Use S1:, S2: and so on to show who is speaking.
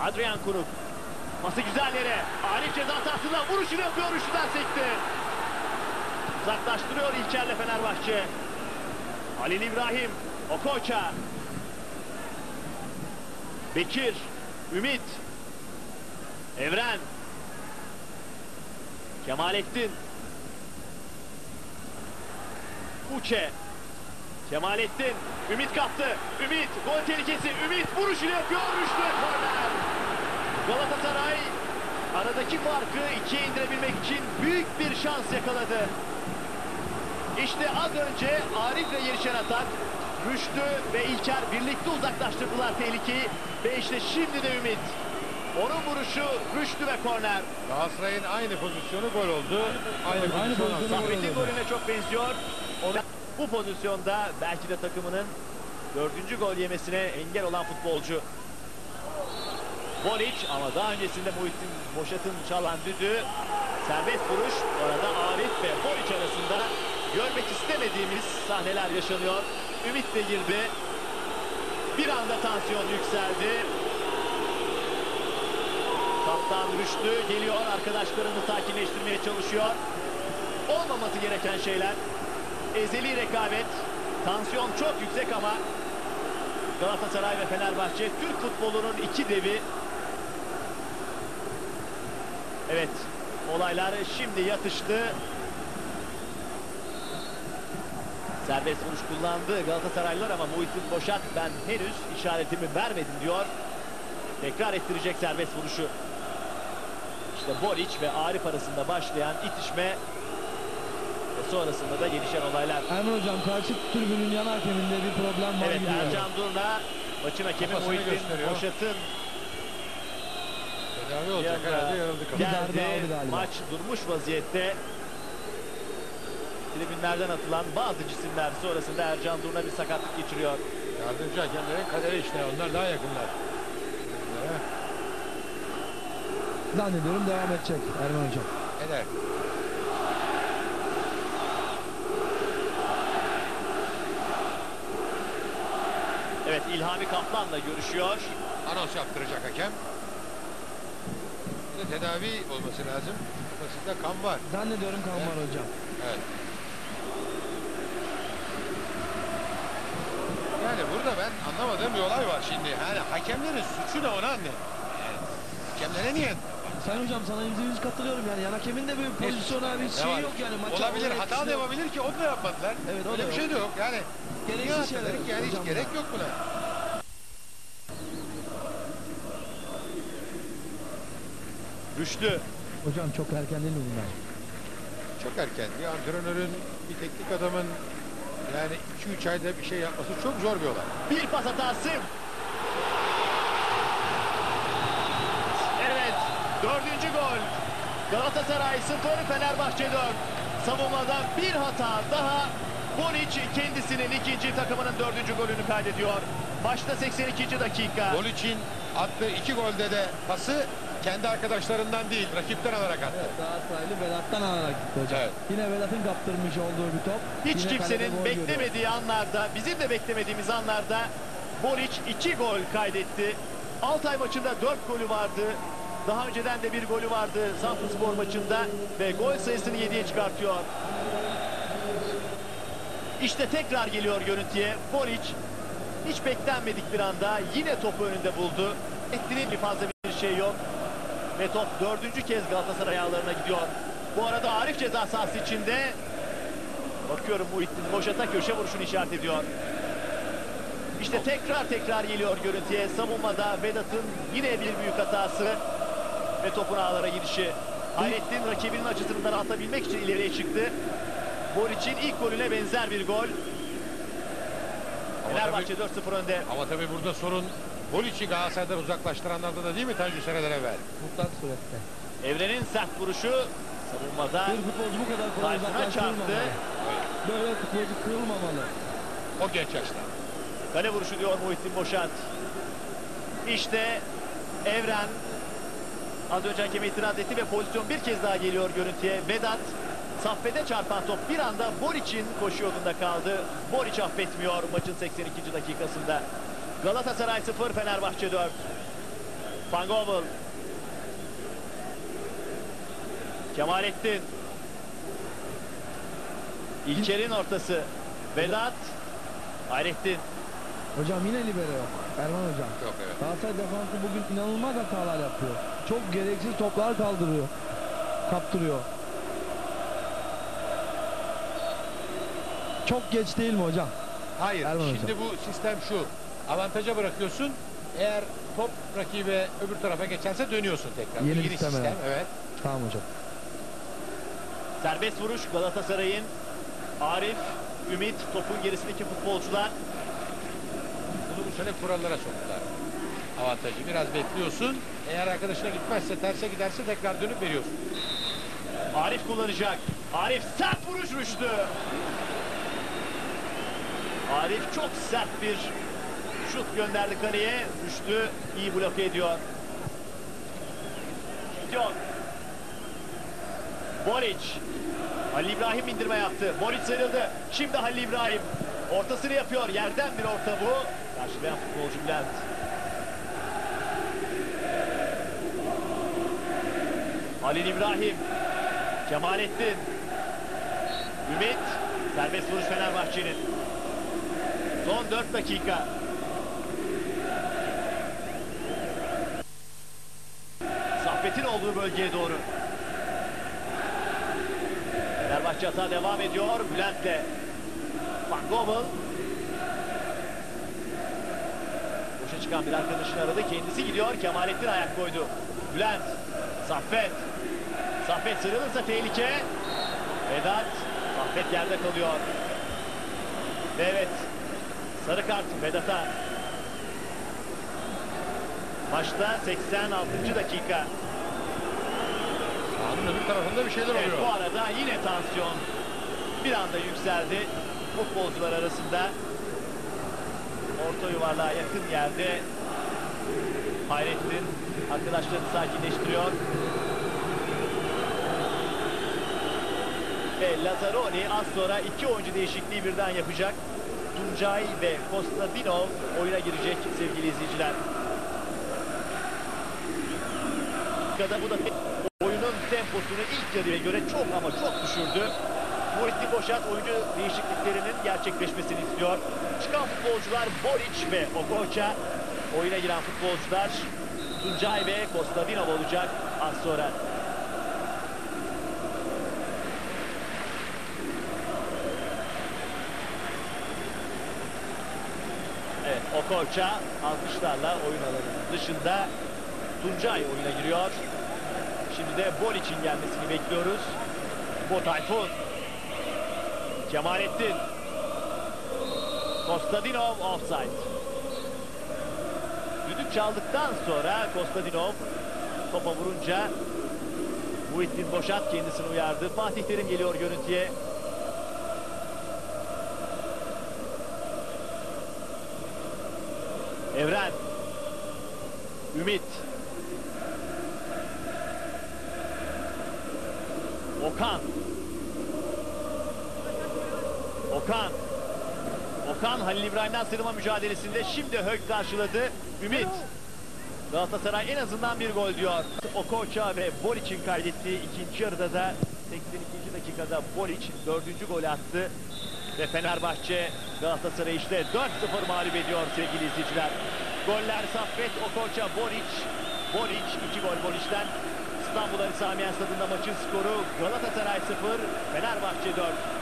S1: Adrian Kuruk. Pası güzel yere. Arif ceza sahasında vuruşunu yapıyor. Üçlüden sekti. Uzaklaştırıyor İlker'le Fenerbahçe. Halil İbrahim. Okocha. Bekir. Ümit. Evren. Kemalettin. Uçe. Kemalettin. Ümit kaptı. Ümit. Gol tehlikesi. Ümit vuruşunu yapıyor. Üçlü korner. Galatasaray aradaki farkı ikiye indirebilmek için büyük bir şans yakaladı. İşte az önce Arif'le gelişen atak. Rüştü ve İlker birlikte uzaklaştırdılar tehlikeyi. Ve işte şimdi de Ümit. Onun vuruşu Rüştü ve korner.
S2: Galatasaray'ın aynı pozisyonu gol oldu. Aynı,
S3: Aynı
S2: pozisyon
S3: pozisyonu gol
S1: Samet'in
S3: oldu.
S1: golüne çok benziyor. Ona bu pozisyonda belki de takımının dördüncü gol yemesine engel olan futbolcu. Bolic ama daha öncesinde Muhittin Boşat'ın çalan düdüğü serbest vuruş. Orada Arif ve Bolic arasında görmek istemediğimiz sahneler yaşanıyor. Ümit de girdi. Bir anda tansiyon yükseldi. Kaptan Rüştü geliyor arkadaşlarını sakinleştirmeye çalışıyor. Olmaması gereken şeyler. Ezeli rekabet. Tansiyon çok yüksek ama Galatasaray ve Fenerbahçe Türk futbolunun iki devi. Evet olaylar şimdi yatıştı. Serbest vuruş kullandı Galatasaraylılar ama Muhittin Boşat ben henüz işaretimi vermedim diyor. Tekrar ettirecek serbest vuruşu. İşte Boric ve Arif arasında başlayan itişme sonrasında da gelişen olaylar.
S3: Erman hocam karşı tribünün yan hakeminde bir problem var
S1: Evet
S3: gibi.
S1: Ercan Durna maçın hakemi Muhittin
S2: gösteriyor.
S1: Boşat'ın
S2: Tedavi olacak herhalde yarıldı
S1: geldi. Maç durmuş vaziyette. Tribünlerden atılan bazı cisimler sonrasında Ercan Durna bir sakatlık geçiriyor.
S2: Yardımcı hakemlerin kaderi işte onlar daha yakınlar.
S3: Zannediyorum devam edecek Erman hocam.
S2: Eder.
S1: İlhami Kaplan'la görüşüyor.
S2: Anons yaptıracak hakem. Bir de tedavi olması lazım. Kafasında kan var.
S3: Zannediyorum kan var hocam.
S2: Evet. Yani burada ben anlamadığım bir olay var şimdi. Yani hakemlerin suçu da anlayayım. Yani hakemlere niye?
S3: Sayın hocam sana yüzde yüz katılıyorum yani. Yan hakemin de bir pozisyona bir şey
S2: var?
S3: yok yani. Maça
S2: Olabilir, hata da yapabilir ki onu da yapmadılar.
S3: Evet, o
S2: Öyle
S3: da
S2: bir
S3: yok.
S2: şey de yok. Yani
S3: Gereksiz şeyler
S2: yani hiç gerek yok buna.
S1: Rüştü.
S3: Hocam çok erken değil mi bunlar?
S2: Çok erken. Bir antrenörün, bir teknik adamın yani 2-3 ayda bir şey yapması çok zor bir olay.
S1: Bir pas hatası. Evet. Dördüncü gol. Galatasaray 0, Fenerbahçe 4. Savunmada bir hata daha. Bonic kendisinin ikinci takımının dördüncü golünü kaydediyor. Başta 82. dakika.
S2: Gol için attığı iki golde de pası kendi arkadaşlarından değil, rakipten alarak attı.
S3: Evet Galatasaraylı Vedat'tan alarak gitti hocam.
S2: Evet.
S3: Yine Vedat'ın kaptırmış olduğu bir top.
S1: Hiç
S3: Yine
S1: kimsenin
S3: gol görüyor.
S1: beklemediği anlarda, bizim de beklemediğimiz anlarda Boric iki gol kaydetti. Altay maçında dört golü vardı. Daha önceden de bir golü vardı Samsunspor maçında ve gol sayısını 7'ye çıkartıyor. İşte tekrar geliyor görüntüye. Boric hiç beklenmedik bir anda yine topu önünde buldu. Ettiğinin bir fazla bir şey yok. Ve top dördüncü kez Galatasaray ağlarına gidiyor. Bu arada Arif ceza sahası içinde Bakıyorum Muhittin Boşat'a köşe vuruşunu işaret ediyor. İşte tekrar tekrar geliyor görüntüye. Savunmada Vedat'ın yine bir büyük hatası ve topun ağlara gidişi. Hayrettin rakibinin açısından atabilmek için ileriye çıktı. Boric'in ilk golüne benzer bir gol. Fenerbahçe
S2: tabii,
S1: 4-0 önde.
S2: ama tabii burada sorun gol içi Galatasaray'dan uzaklaştıranlarda da değil mi Tanju seneler evvel?
S3: Mutlak surette.
S1: Evrenin sert vuruşu savunmada
S3: Bir futbolcu bu kadar kolay uzaklaştırılmamalı.
S1: çarptı.
S3: Böyle futbolcu kırılmamalı.
S2: O genç yaşta.
S1: Kale vuruşu diyor Muhittin Boşat. İşte Evren az önce hakeme itiraz etti ve pozisyon bir kez daha geliyor görüntüye. Vedat Saffet'e çarpan top bir anda Boric'in koşu yolunda kaldı. Boric affetmiyor maçın 82. dakikasında. Galatasaray 0, Fenerbahçe 4. Van Gobbel. Kemalettin. İlker'in ortası. Vedat. Hayrettin.
S3: Hocam yine libero yok. Erman hocam.
S2: Yok evet.
S3: Galatasaray defansı bugün inanılmaz hatalar yapıyor. Çok gereksiz toplar kaldırıyor. Kaptırıyor. Çok geç değil mi hocam?
S2: Hayır.
S3: Erman
S2: şimdi
S3: hocam.
S2: bu sistem şu. Avantaja bırakıyorsun. Eğer top rakibe öbür tarafa geçerse dönüyorsun tekrar.
S3: Yeni
S2: Bu
S3: sistem,
S2: sistem.
S3: evet.
S2: Evet.
S3: Tamam hocam.
S1: Serbest vuruş Galatasaray'ın. Arif, Ümit, topun gerisindeki futbolcular.
S2: Bunu bu sene kurallara soktular. Avantajı biraz bekliyorsun. Eğer arkadaşına gitmezse terse giderse tekrar dönüp veriyorsun.
S1: Arif kullanacak. Arif sert vuruş Rüştü. Arif çok sert bir şut gönderdi kaleye. Rüştü iyi bloke ediyor. Gidiyor. Boric. Halil İbrahim indirme yaptı. Boric sıyrıldı. Şimdi Halil İbrahim. Ortasını yapıyor. Yerden bir orta bu. Karşılayan futbolcu Bülent. Halil İbrahim. Kemalettin. Ümit. Serbest vuruş Fenerbahçe'nin. Son 4 dakika. Saffet'in olduğu bölgeye doğru. Fenerbahçe hata devam ediyor. Bülent'le. Van Gommel. Boşa çıkan bir arkadaşını aradı. Kendisi gidiyor. Kemalettin ayak koydu. Bülent. Saffet. Saffet sıyrılırsa tehlike. Vedat. Saffet yerde kalıyor. Ve evet. Sarı kart Vedat'a. Maçta 86. dakika.
S2: Sahanın öbür tarafında bir şeyler
S1: Evet,
S2: oluyor.
S1: bu arada yine tansiyon bir anda yükseldi futbolcular arasında. Orta yuvarlığa yakın yerde Hayrettin arkadaşlarını sakinleştiriyor. Ve Lazzaroni az sonra iki oyuncu değişikliği birden yapacak. Tuncay ve Kostadinov oyuna girecek sevgili izleyiciler. dakikada bu da temposunu ilk yarıya göre çok ama çok düşürdü. Muhittin Boşat oyuncu değişikliklerinin gerçekleşmesini istiyor. Çıkan futbolcular Boric ve Okocha. Oyuna giren futbolcular Tuncay ve Kostadinov olacak az sonra. Evet Okocha alkışlarla oyun alanının dışında Tuncay oyuna giriyor. Şimdi de Bolic'in gelmesini bekliyoruz. Bu Tayfun. Kemalettin. Kostadinov offside. Düdük çaldıktan sonra Kostadinov topa vurunca Muhittin Boşat kendisini uyardı. Fatih Terim geliyor görüntüye. Evren. Ümit. Okan. Okan. Okan Halil İbrahim'den sıyrılma mücadelesinde şimdi Hök karşıladı. Ümit. Galatasaray en azından bir gol diyor. Okocha ve Bolic'in kaydettiği ikinci yarıda da 82. dakikada Bolic dördüncü gol attı. Ve Fenerbahçe Galatasaray işte 4-0 mağlup ediyor sevgili izleyiciler. Goller Saffet, Okocha, Bolic. Bolic, iki gol Bolic'ten. İstanbul Ali Stadı'nda maçın skoru Galatasaray 0, Fenerbahçe 4.